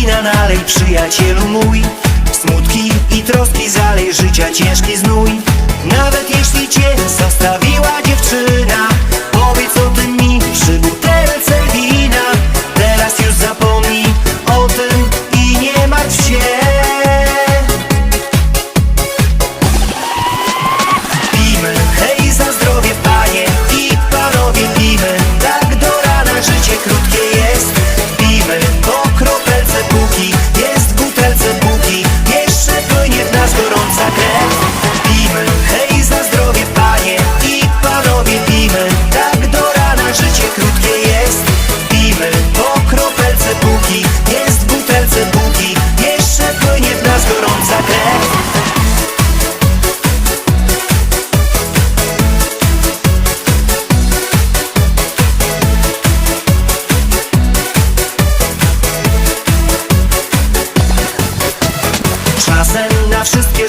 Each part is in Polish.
wina nalej przyjacielu mój. Smutki i troski zalej życia ciężki znój. Nawet jeśli cię zostawię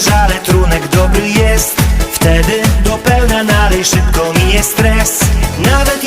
żale trunek dobry jest. Wtedy do pełna nalej, szybko minie stres. Nawet